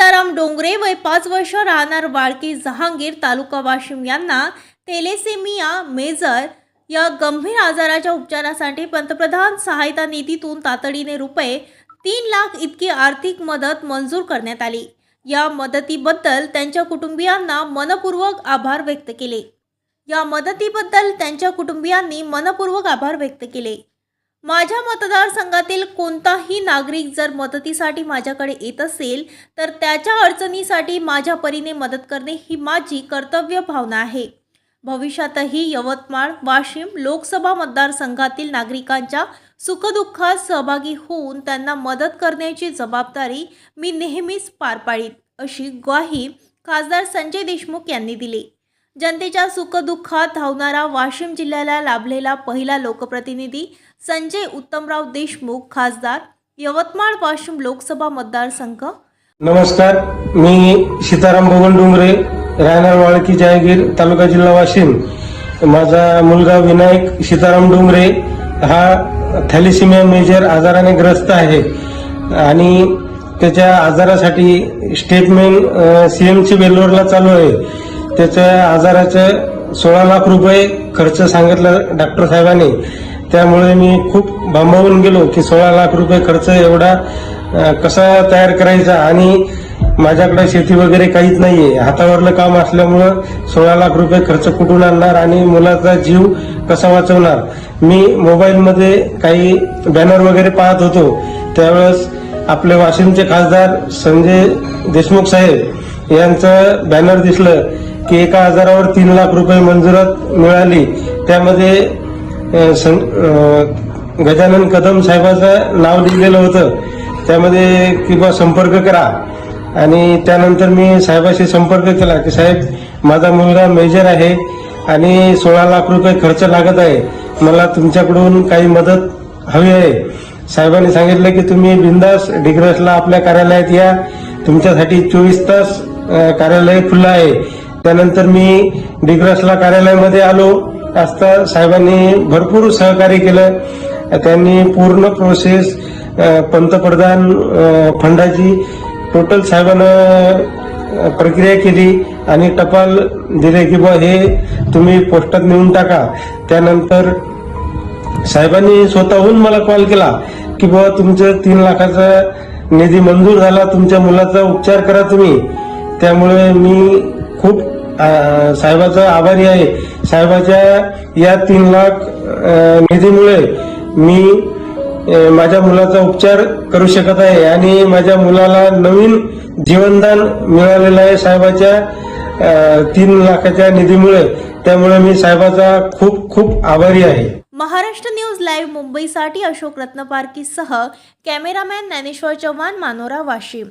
सीताराम डोंगरे वय पाच वर्ष राहणार वाळकी जहांगीर तालुका वाशिम यांना टेलेसेमिया मेजर या गंभीर आजाराच्या उपचारासाठी पंतप्रधान सहायता निधीतून तातडीने रुपये तीन लाख इतकी आर्थिक मदत मंजूर करण्यात आली. या मदतीबद्दल त्यांच्या कुटुंबियांना मनपूर्वक आभार व्यक्त केले. या मदतीबद्दल त्यांच्या कुटुंबियांनी मनपूर्वक आभार व्यक्त केले. माझ्या मतदारसंघातील कोणताही नागरिक जर मदतीसाठी माझ्याकडे येत असेल तर त्याच्या अडचणीसाठी माझ्या परीने मदत करणे ही माझी कर्तव्य भावना आहे. भविष्यातही यवतमाळ वाशिम लोकसभा मतदारसंघातील नागरिकांच्या सुखदुःखात सहभागी होऊन त्यांना मदत करण्याची जबाबदारी मी नेहमीच पार पाडीन अशी ग्वाही खासदार संजय देशमुख यांनी दिली. जनतेच्या सुखदुःखात धावणारा वाशिम जिल्ह्याला लाभलेला पहिला लोकप्रतिनिधी संजय उत्तमराव देशमुख खासदार यवतमाळ वाशिम लोकसभा मतदारसंघ. नमस्कार मी सीताराम भवन डोंगरे राहणार वाळकी जहागीर तालुका जिल्हा वाशिम. माझा मुलगा विनायक सीताराम डोंगरे हा थॅलिसिमिया मेजर आजाराने ग्रस्त आहे आणि त्याच्या आजारासाठी स्टेटमेंट सीएमची वेल्लोरला चालू आहे. त्याच्या आजाराचं सोळा लाख रुपये खर्च सांगितलं डॉक्टर साहेबांनी. त्यामुळे मी खूप भांबावून गेलो की सोळा लाख रुपये खर्च एवढा कसा तयार करायचा आणि माझ्याकडे शेती वगैरे काहीच नाहीये. हातावरलं काम असल्यामुळं सोळा लाख रुपये खर्च कुठून आणणार आणि मुलाचा जीव कसा वाचवणार? मी मोबाईलमध्ये काही बॅनर वगैरे पाहत होतो. त्यावेळेस आपले वाशिमचे खासदार संजय देशमुख साहेब यांचं बॅनर दिसलं. की एका आजारावर तीन लाख रुपये मंजुरात मिळाली. त्यामध्ये सं- गजानन कदम साहेबाचं नाव लिहिलेलं होतं. त्यामध्ये किंवा संपर्क करा. आणि त्यानंतर मी साहेबाशी संपर्क केला की साहेब माझा मुलगा मेजर आहे आणि सोळा लाख रुपये खर्च लागत आहे. मला तुमच्याकडून काही मदत हवी आहे. साहेबांनी सांगितलं की तुम्ही बिंदास डिग्रसला आपल्या कार्यालयात या. तुमच्यासाठी चोवीस तास कार्यालय खुलं आहे. त्यानंतर मी डिग्रसला कार्यालयामध्ये आलो. असता साहेबांनी भरपूर सहकार्य केलं. त्यांनी पूर्ण प्रोसेस पंतप्रधान फंडाची टोटल साहेबांना प्रक्रिया केली आणि टपाल दिले की बा हे तुम्ही पोस्टात नेऊन टाका. त्यानंतर साहेबांनी स्वतःहून मला कॉल केला की बाबा तुमचं तीन लाखाचा निधी मंजूर झाला तुमच्या मुलाचा उपचार करा तुम्ही. त्यामुळे मी खूप साहेबाचा आभारी आहे. साहेबाच्या या तीन लाख निधीमुळे मी माझ्या मुलाचा उपचार करू शकत आहे आणि माझ्या मुलाला नवीन जीवनदान मिळालेलं आहे साहेबाच्या तीन लाखाच्या निधीमुळे. त्यामुळे मी साहेबाचा खूप खूप आभारी आहे. महाराष्ट्र न्यूज लाईव्ह मुंबईसाठी अशोक रत्नपारकीसह कॅमेरामॅन ज्ञानेश्वर चव्हाण मानोरा वाशिम.